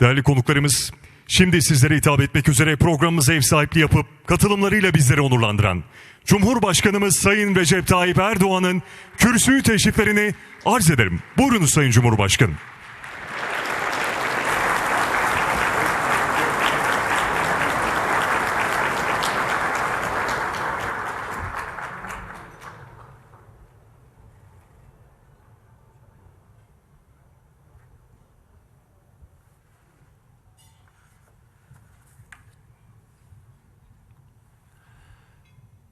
Değerli konuklarımız, şimdi sizlere hitap etmek üzere programımıza ev sahipliği yapıp katılımlarıyla bizleri onurlandıran Cumhurbaşkanımız Sayın Recep Tayyip Erdoğan'ın kürsüyü teşriflerini arz ederim. Buyurunuz Sayın Cumhurbaşkanım.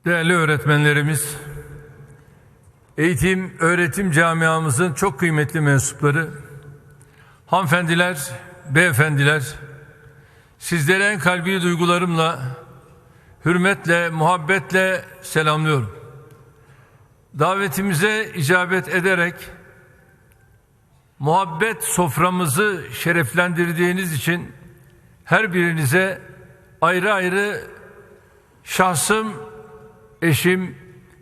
Değerli öğretmenlerimiz, eğitim, öğretim camiamızın çok kıymetli mensupları, hanımefendiler, beyefendiler, sizlere en kalbi duygularımla, hürmetle, muhabbetle selamlıyorum. Davetimize icabet ederek, muhabbet soframızı şereflendirdiğiniz için her birinize ayrı ayrı şahsım eşim,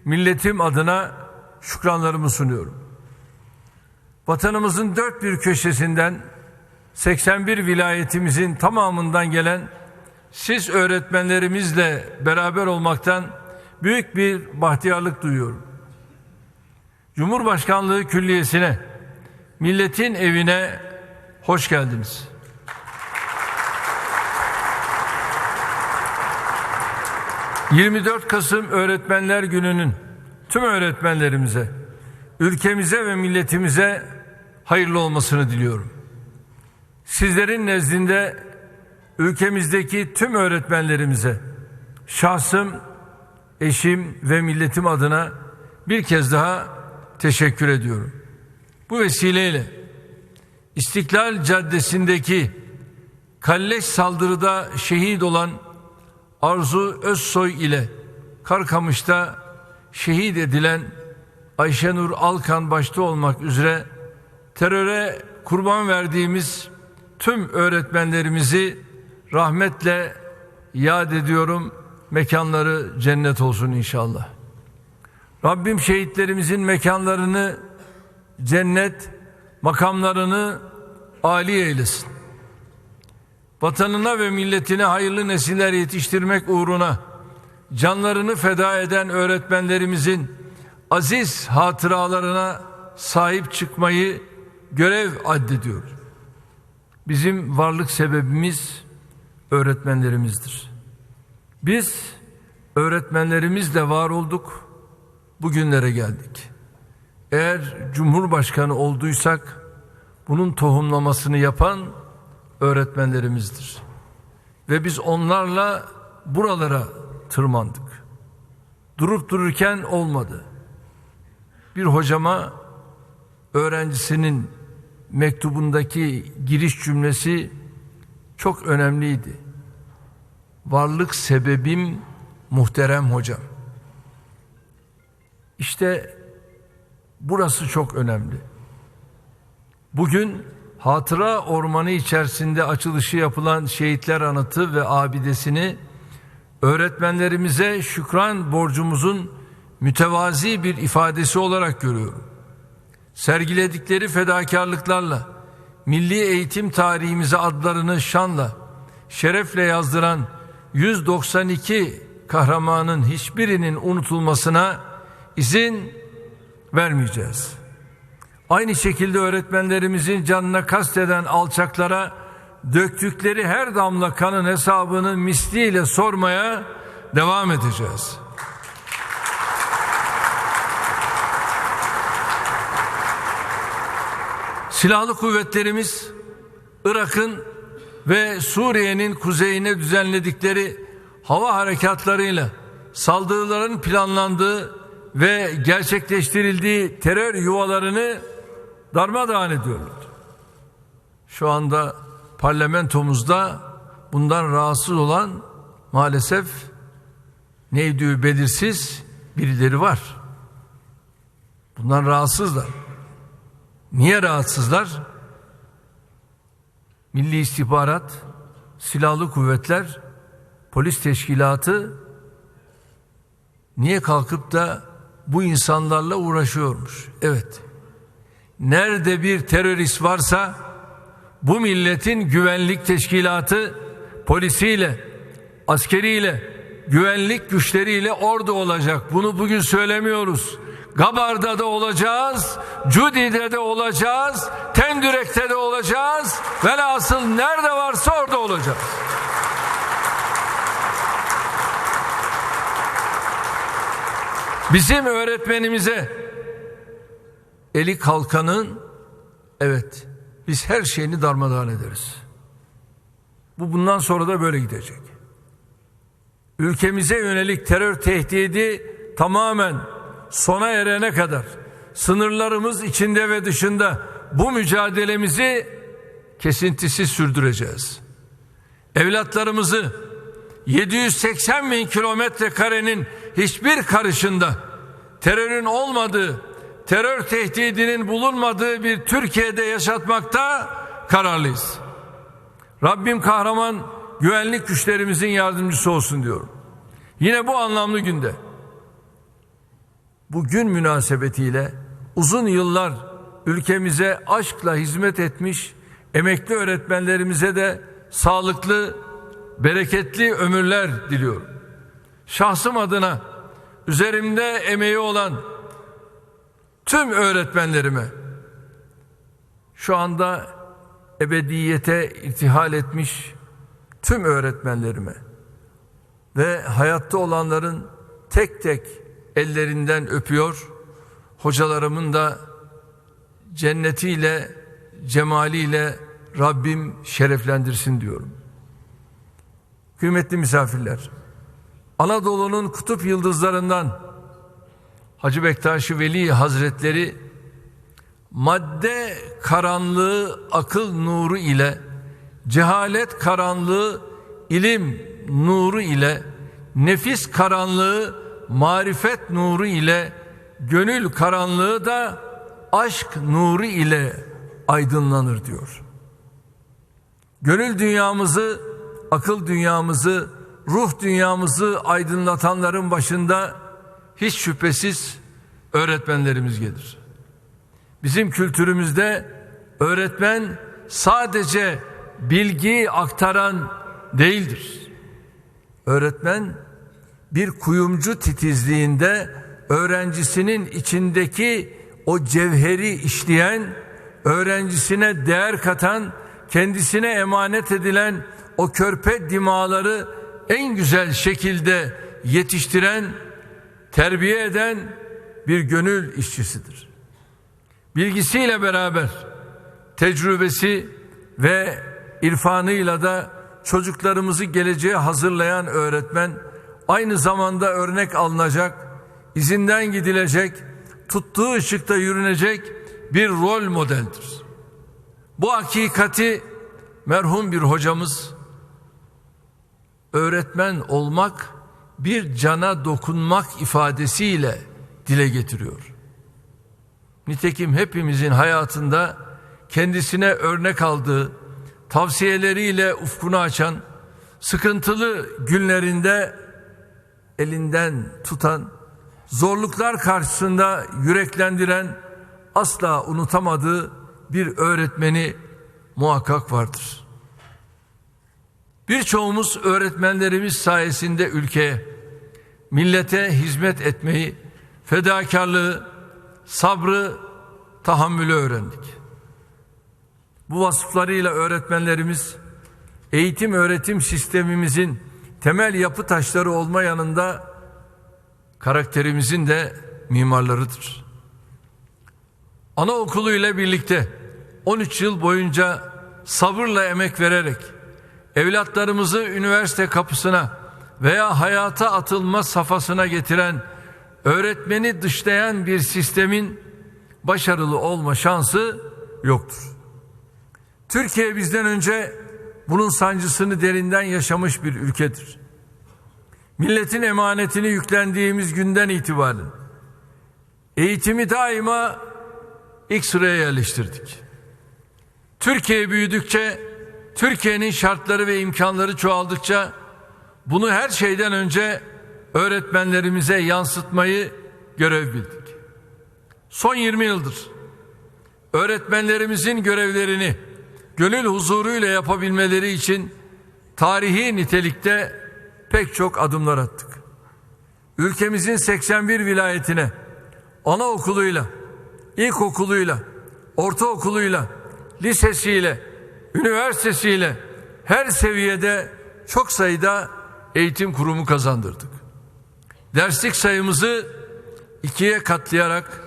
milletim adına şükranlarımı sunuyorum. Vatanımızın dört bir köşesinden 81 vilayetimizin tamamından gelen siz öğretmenlerimizle beraber olmaktan büyük bir bahtiyarlık duyuyorum. Cumhurbaşkanlığı Külliyesi'ne, milletin evine hoş geldiniz. 24 Kasım Öğretmenler Günü'nün tüm öğretmenlerimize, ülkemize ve milletimize hayırlı olmasını diliyorum. Sizlerin nezdinde ülkemizdeki tüm öğretmenlerimize şahsım, eşim ve milletim adına bir kez daha teşekkür ediyorum. Bu vesileyle İstiklal Caddesi'ndeki kalleş saldırıda şehit olan Arzu Özsoy ile Karkamış'ta şehit edilen Ayşenur Alkan başta olmak üzere teröre kurban verdiğimiz tüm öğretmenlerimizi rahmetle yad ediyorum. Mekanları cennet olsun inşallah. Rabbim şehitlerimizin mekanlarını cennet, makamlarını âli eylesin vatanına ve milletine hayırlı nesiller yetiştirmek uğruna canlarını feda eden öğretmenlerimizin aziz hatıralarına sahip çıkmayı görev addediyoruz. Bizim varlık sebebimiz öğretmenlerimizdir. Biz öğretmenlerimizle var olduk, bugünlere geldik. Eğer Cumhurbaşkanı olduysak bunun tohumlamasını yapan öğretmenlerimizdir. Ve biz onlarla buralara tırmandık. Durup dururken olmadı. Bir hocama öğrencisinin mektubundaki giriş cümlesi çok önemliydi. Varlık sebebim muhterem hocam. İşte burası çok önemli. Bugün Hatıra Ormanı içerisinde açılışı yapılan şehitler anıtı ve abidesini öğretmenlerimize şükran borcumuzun mütevazi bir ifadesi olarak görüyorum. Sergiledikleri fedakarlıklarla milli eğitim tarihimize adlarını şanla, şerefle yazdıran 192 kahramanın hiçbirinin unutulmasına izin vermeyeceğiz. Aynı şekilde öğretmenlerimizin canına kasteden alçaklara döktükleri her damla kanın hesabını misliyle sormaya devam edeceğiz. Silahlı kuvvetlerimiz Irak'ın ve Suriye'nin kuzeyine düzenledikleri hava harekatlarıyla saldırıların planlandığı ve gerçekleştirildiği terör yuvalarını darmadağın ediyorlar. Şu anda parlamentomuzda bundan rahatsız olan maalesef neydi belirsiz birileri var. Bundan rahatsızlar. Niye rahatsızlar? Milli İstihbarat, Silahlı Kuvvetler, Polis Teşkilatı niye kalkıp da bu insanlarla uğraşıyormuş? Evet nerede bir terörist varsa bu milletin güvenlik teşkilatı polisiyle, askeriyle, güvenlik güçleriyle orada olacak. Bunu bugün söylemiyoruz. Gabar'da da olacağız, Cudi'de de olacağız, Tendürek'te de olacağız. Velhasıl nerede varsa orada olacağız. Bizim öğretmenimize eli kalkanın evet biz her şeyini darmadağın ederiz. Bu bundan sonra da böyle gidecek. Ülkemize yönelik terör tehdidi tamamen sona erene kadar sınırlarımız içinde ve dışında bu mücadelemizi kesintisiz sürdüreceğiz. Evlatlarımızı 780 bin kilometre karenin hiçbir karışında terörün olmadığı, terör tehdidinin bulunmadığı bir Türkiye'de yaşatmakta kararlıyız. Rabbim kahraman güvenlik güçlerimizin yardımcısı olsun diyorum. Yine bu anlamlı günde bu gün münasebetiyle uzun yıllar ülkemize aşkla hizmet etmiş emekli öğretmenlerimize de sağlıklı, bereketli ömürler diliyorum. Şahsım adına üzerimde emeği olan tüm öğretmenlerime şu anda ebediyete irtihal etmiş tüm öğretmenlerime ve hayatta olanların tek tek ellerinden öpüyor. Hocalarımın da cennetiyle, cemaliyle Rabbim şereflendirsin diyorum. Kıymetli misafirler, Anadolu'nun kutup yıldızlarından Hacı Bektaş Veli Hazretleri madde karanlığı akıl nuru ile cehalet karanlığı ilim nuru ile nefis karanlığı marifet nuru ile gönül karanlığı da aşk nuru ile aydınlanır diyor. Gönül dünyamızı, akıl dünyamızı, ruh dünyamızı aydınlatanların başında hiç şüphesiz öğretmenlerimiz gelir. Bizim kültürümüzde öğretmen sadece bilgi aktaran değildir. Öğretmen bir kuyumcu titizliğinde öğrencisinin içindeki o cevheri işleyen, öğrencisine değer katan, kendisine emanet edilen o körpe dimaları en güzel şekilde yetiştiren, terbiye eden bir gönül işçisidir. Bilgisiyle beraber tecrübesi ve irfanıyla da çocuklarımızı geleceğe hazırlayan öğretmen aynı zamanda örnek alınacak, izinden gidilecek, tuttuğu ışıkta yürünecek bir rol modeldir. Bu hakikati merhum bir hocamız öğretmen olmak bir cana dokunmak ifadesiyle dile getiriyor. Nitekim hepimizin hayatında kendisine örnek aldığı, tavsiyeleriyle ufkunu açan, sıkıntılı günlerinde elinden tutan, zorluklar karşısında yüreklendiren, asla unutamadığı bir öğretmeni muhakkak vardır. Birçoğumuz öğretmenlerimiz sayesinde ülkeye, millete hizmet etmeyi, fedakarlığı, sabrı, tahammülü öğrendik. Bu vasıflarıyla öğretmenlerimiz eğitim öğretim sistemimizin temel yapı taşları olma yanında karakterimizin de mimarlarıdır. Anaokulu ile birlikte 13 yıl boyunca sabırla emek vererek evlatlarımızı üniversite kapısına veya hayata atılma safhasına getiren öğretmeni dışlayan bir sistemin başarılı olma şansı yoktur. Türkiye bizden önce bunun sancısını derinden yaşamış bir ülkedir. Milletin emanetini yüklendiğimiz günden itibaren eğitimi daima ilk sıraya yerleştirdik. Türkiye büyüdükçe, Türkiye'nin şartları ve imkanları çoğaldıkça bunu her şeyden önce öğretmenlerimize yansıtmayı görev bildik. Son 20 yıldır öğretmenlerimizin görevlerini gönül huzuruyla yapabilmeleri için tarihi nitelikte pek çok adımlar attık. Ülkemizin 81 vilayetine anaokuluyla, ilkokuluyla, ortaokuluyla, lisesiyle, üniversitesiyle her seviyede çok sayıda eğitim kurumu kazandırdık. Derslik sayımızı ikiye katlayarak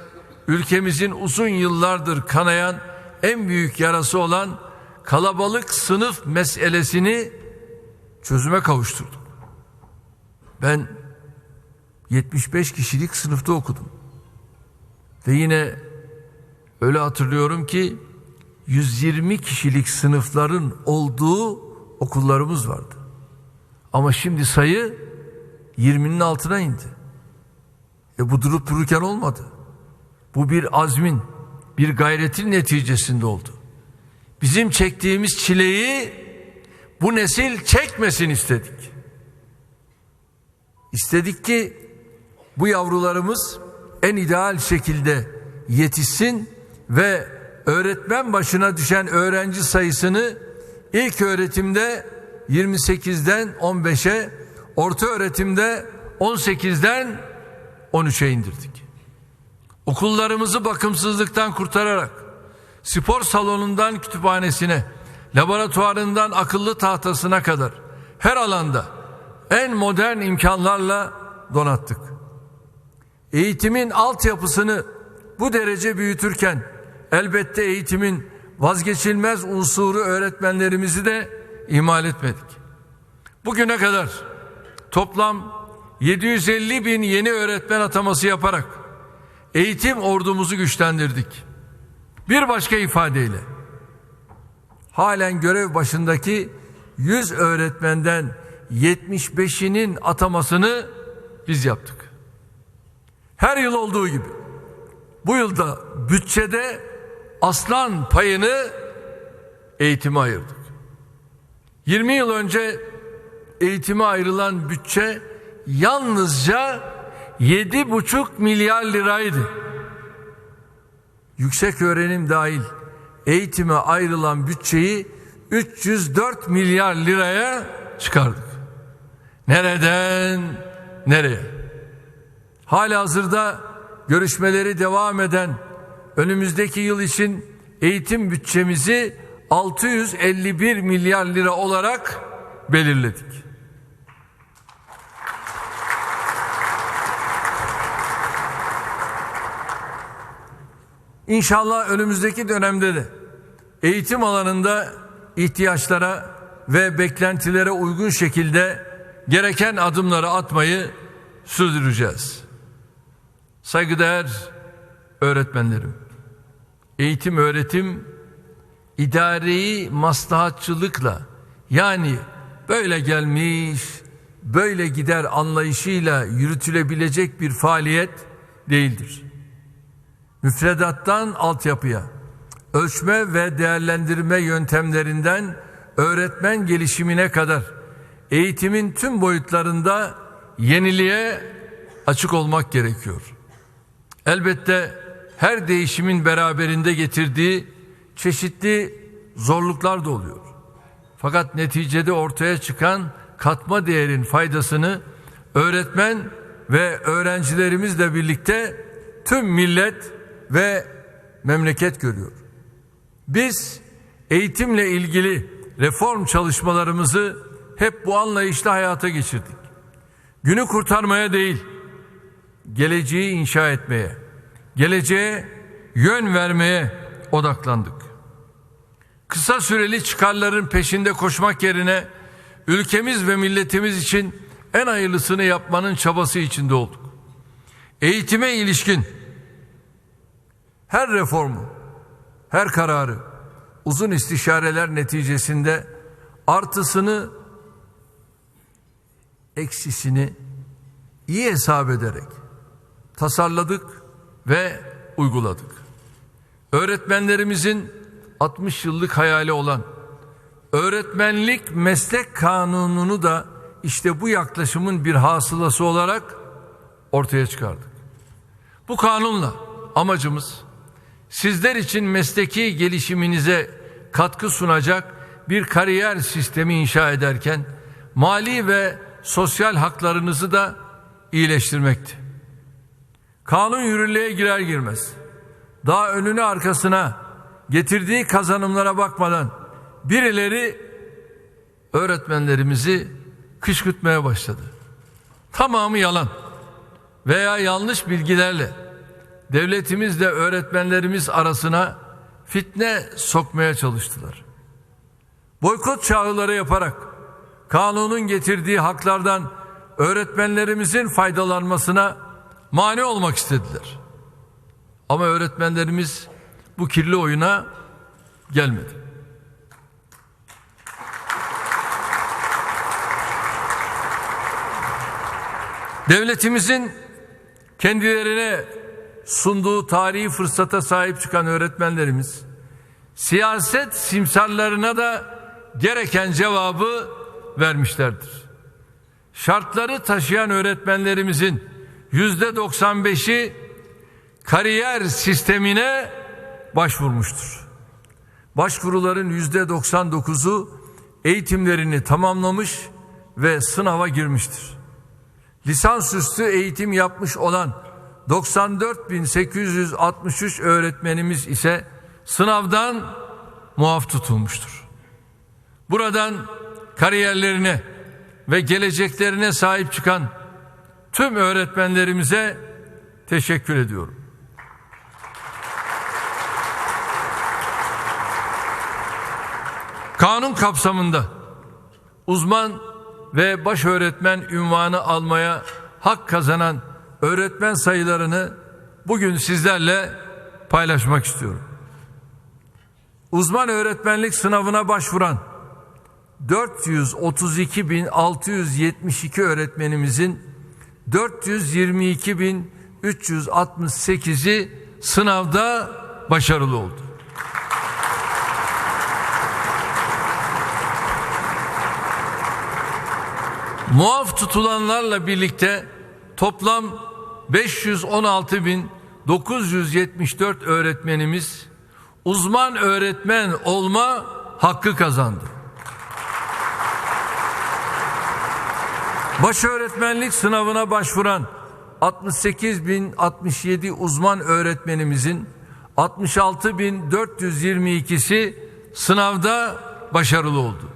ülkemizin uzun yıllardır kanayan en büyük yarası olan kalabalık sınıf meselesini çözüme kavuşturduk. Ben 75 kişilik sınıfta okudum. Ve yine öyle hatırlıyorum ki 120 kişilik sınıfların olduğu okullarımız vardı. Ama şimdi sayı 20'nin altına indi. E bu durup dururken olmadı. Bu bir azmin, bir gayretin neticesinde oldu. Bizim çektiğimiz çileyi bu nesil çekmesin istedik. İstedik ki bu yavrularımız en ideal şekilde yetişsin ve öğretmen başına düşen öğrenci sayısını ilk öğretimde 28'den 15'e, orta öğretimde 18'den 13'e indirdik. Okullarımızı bakımsızlıktan kurtararak spor salonundan kütüphanesine, laboratuvarından akıllı tahtasına kadar her alanda en modern imkanlarla donattık. Eğitimin altyapısını bu derece büyütürken elbette eğitimin vazgeçilmez unsuru öğretmenlerimizi de ihmal etmedik. Bugüne kadar toplam 750 bin yeni öğretmen ataması yaparak eğitim ordumuzu güçlendirdik. Bir başka ifadeyle halen görev başındaki 100 öğretmenden 75'inin atamasını biz yaptık. Her yıl olduğu gibi bu yılda bütçede aslan payını eğitime ayırdık. 20 yıl önce eğitime ayrılan bütçe yalnızca 7,5 milyar liraydı. Yüksek öğrenim dahil eğitime ayrılan bütçeyi 304 milyar liraya çıkardık. Nereden nereye? Hala hazırda görüşmeleri devam eden önümüzdeki yıl için eğitim bütçemizi 651 milyar lira olarak belirledik. İnşallah önümüzdeki dönemde de eğitim alanında ihtiyaçlara ve beklentilere uygun şekilde gereken adımları atmayı sürdüreceğiz. Saygıdeğer öğretmenlerim, eğitim öğretim idareyi maslahatçılıkla yani böyle gelmiş, böyle gider anlayışıyla yürütülebilecek bir faaliyet değildir. Müfredattan altyapıya, ölçme ve değerlendirme yöntemlerinden öğretmen gelişimine kadar eğitimin tüm boyutlarında yeniliğe açık olmak gerekiyor. Elbette her değişimin beraberinde getirdiği çeşitli zorluklar da oluyor. Fakat neticede ortaya çıkan katma değerin faydasını öğretmen ve öğrencilerimizle birlikte tüm millet ve memleket görüyor. Biz eğitimle ilgili reform çalışmalarımızı hep bu anlayışla hayata geçirdik. Günü kurtarmaya değil, geleceği inşa etmeye, geleceğe yön vermeye odaklandık. Kısa süreli çıkarların peşinde koşmak yerine ülkemiz ve milletimiz için en hayırlısını yapmanın çabası içinde olduk. Eğitime ilişkin her reformu, her kararı uzun istişareler neticesinde artısını eksisini iyi hesap ederek tasarladık ve uyguladık. Öğretmenlerimizin 60 yıllık hayali olan öğretmenlik meslek kanununu da işte bu yaklaşımın bir hasılası olarak ortaya çıkardık. Bu kanunla amacımız sizler için mesleki gelişiminize katkı sunacak bir kariyer sistemi inşa ederken mali ve sosyal haklarınızı da iyileştirmekti. Kanun yürürlüğe girer girmez daha önüne arkasına getirdiği kazanımlara bakmadan birileri öğretmenlerimizi kışkırtmaya başladı. Tamamı yalan veya yanlış bilgilerle devletimizle öğretmenlerimiz arasına fitne sokmaya çalıştılar. Boykot çağrıları yaparak kanunun getirdiği haklardan öğretmenlerimizin faydalanmasına mani olmak istediler. Ama öğretmenlerimiz bu kirli oyuna gelmedi. Devletimizin kendilerine sunduğu tarihi fırsata sahip çıkan öğretmenlerimiz siyaset simsarlarına da gereken cevabı vermişlerdir. Şartları taşıyan öğretmenlerimizin yüzde 95'i kariyer sistemine başvurmuştur. Başvuruların yüzde 99'u eğitimlerini tamamlamış ve sınava girmiştir. Lisansüstü eğitim yapmış olan 94.863 öğretmenimiz ise sınavdan muaf tutulmuştur. Buradan kariyerlerine ve geleceklerine sahip çıkan tüm öğretmenlerimize teşekkür ediyorum. Kanun kapsamında uzman ve baş öğretmen ünvanı almaya hak kazanan öğretmen sayılarını bugün sizlerle paylaşmak istiyorum. Uzman öğretmenlik sınavına başvuran 432.672 öğretmenimizin 422.368'i sınavda başarılı oldu. Muaf tutulanlarla birlikte toplam 516.974 öğretmenimiz uzman öğretmen olma hakkı kazandı. Baş öğretmenlik sınavına başvuran 68.067 uzman öğretmenimizin 66.422'si sınavda başarılı oldu.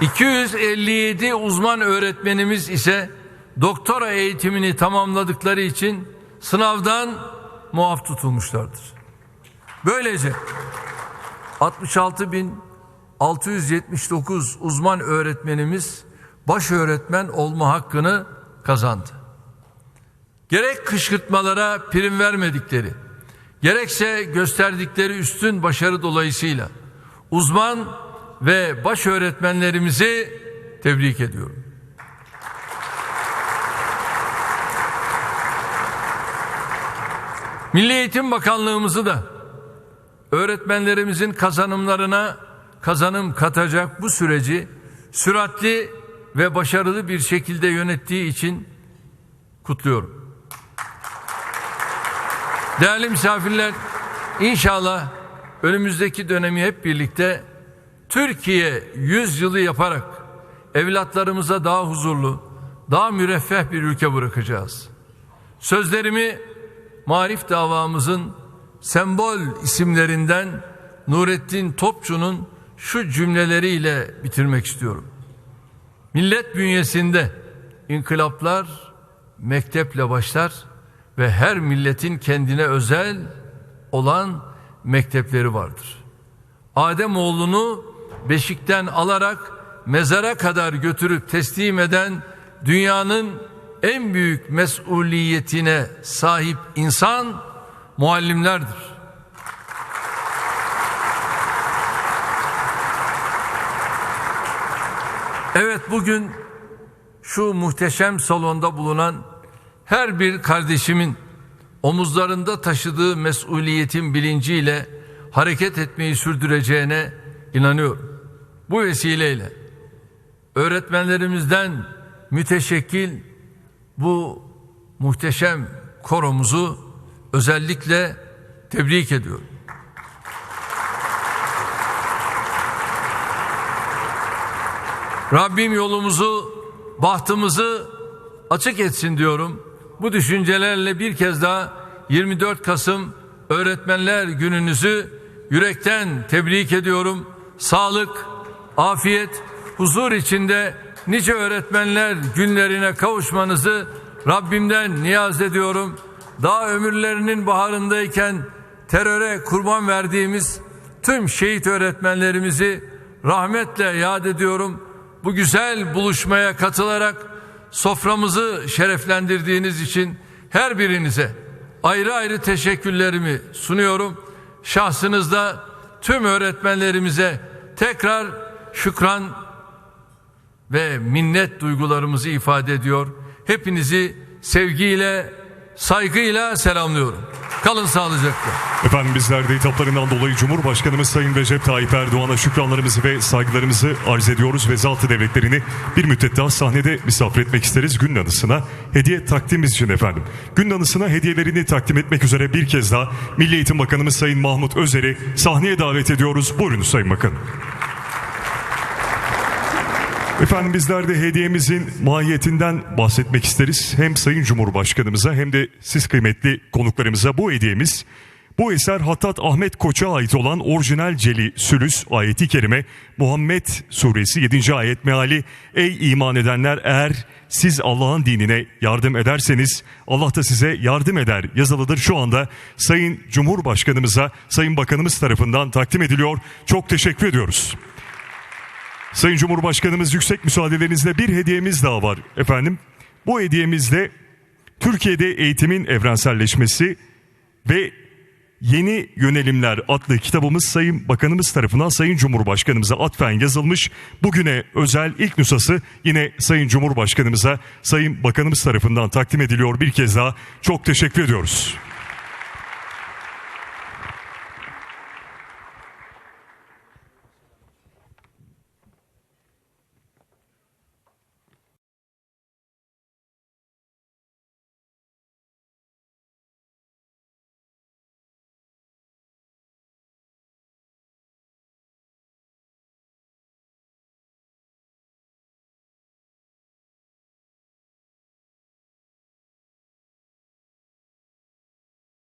257 uzman öğretmenimiz ise doktora eğitimini tamamladıkları için sınavdan muaf tutulmuşlardır. Böylece 66.679 uzman öğretmenimiz baş öğretmen olma hakkını kazandı. Gerek kışkırtmalara prim vermedikleri, gerekse gösterdikleri üstün başarı dolayısıyla uzman ve baş öğretmenlerimizi tebrik ediyorum. Milli Eğitim Bakanlığımızı da öğretmenlerimizin kazanımlarına kazanım katacak bu süreci süratli ve başarılı bir şekilde yönettiği için kutluyorum. Değerli misafirler, inşallah önümüzdeki dönemi hep birlikte Türkiye 100 yılı yaparak evlatlarımıza daha huzurlu, daha müreffeh bir ülke bırakacağız. Sözlerimi Marif davamızın sembol isimlerinden Nurettin Topçu'nun şu cümleleriyle bitirmek istiyorum. Millet bünyesinde inkılaplar mekteple başlar ve her milletin kendine özel olan mektepleri vardır. Adem oğlunu beşikten alarak mezara kadar götürüp teslim eden dünyanın en büyük mesuliyetine sahip insan muallimlerdir. Evet bugün şu muhteşem salonda bulunan her bir kardeşimin omuzlarında taşıdığı mesuliyetin bilinciyle hareket etmeyi sürdüreceğine inanıyorum. Bu vesileyle öğretmenlerimizden müteşekkil bu muhteşem koromuzu özellikle tebrik ediyorum. Rabbim yolumuzu, bahtımızı açık etsin diyorum. Bu düşüncelerle bir kez daha 24 Kasım Öğretmenler Gününüzü yürekten tebrik ediyorum. Sağlık, afiyet, huzur içinde nice öğretmenler günlerine kavuşmanızı Rabbimden niyaz ediyorum. Daha ömürlerinin baharındayken teröre kurban verdiğimiz tüm şehit öğretmenlerimizi rahmetle yad ediyorum. Bu güzel buluşmaya katılarak soframızı şereflendirdiğiniz için her birinize ayrı ayrı teşekkürlerimi sunuyorum. Şahsınızda tüm öğretmenlerimize tekrar şükran ve minnet duygularımızı ifade ediyor. Hepinizi sevgiyle, saygıyla selamlıyorum. Kalın sağlıcakla. Efendim bizler de hitaplarından dolayı Cumhurbaşkanımız Sayın Recep Tayyip Erdoğan'a şükranlarımızı ve saygılarımızı arz ediyoruz ve zat-ı devletlerini bir müddet daha sahnede misafir etmek isteriz gün anısına hediye takdimimiz için efendim. Gün anısına hediyelerini takdim etmek üzere bir kez daha Milli Eğitim Bakanımız Sayın Mahmut Özer'i sahneye davet ediyoruz. Buyurunuz Sayın Bakanım. Efendim bizler de hediyemizin mahiyetinden bahsetmek isteriz. Hem Sayın Cumhurbaşkanımıza hem de siz kıymetli konuklarımıza bu hediyemiz bu eser Hattat Ahmet Koç'a ait olan orijinal Celi Sülüs ayeti kerime Muhammed suresi 7. ayet meali Ey iman edenler eğer siz Allah'ın dinine yardım ederseniz Allah da size yardım eder yazılıdır şu anda Sayın Cumhurbaşkanımıza Sayın Bakanımız tarafından takdim ediliyor. Çok teşekkür ediyoruz. Sayın Cumhurbaşkanımız yüksek müsaadelerinizle bir hediyemiz daha var efendim. Bu hediyemizde Türkiye'de eğitimin evrenselleşmesi ve Yeni Yönelimler adlı kitabımız Sayın Bakanımız tarafından Sayın Cumhurbaşkanımıza atfen yazılmış. Bugüne özel ilk nüshası yine Sayın Cumhurbaşkanımıza Sayın Bakanımız tarafından takdim ediliyor bir kez daha. Çok teşekkür ediyoruz.